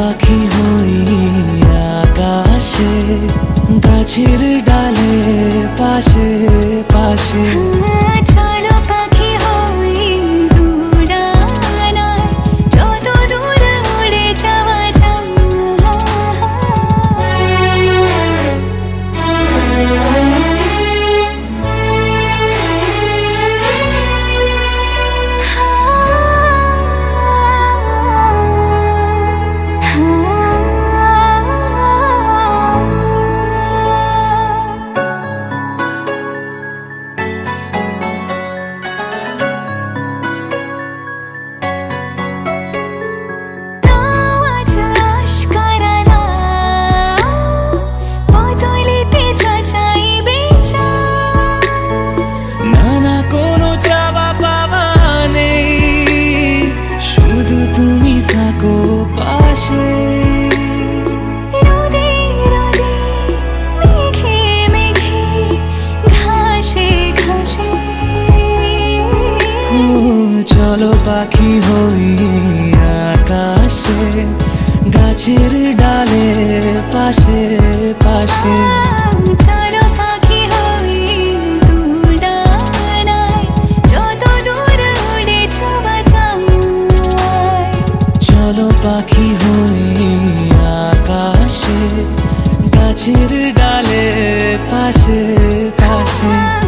পাখি হই আকাশে গাছের ডালে পাশে পাশে। পাখি হই আকাশে গাছের ডালে পাশে পাশে। চলো পাখি হই আকাশে গাছের ডালে পাশে পাশে।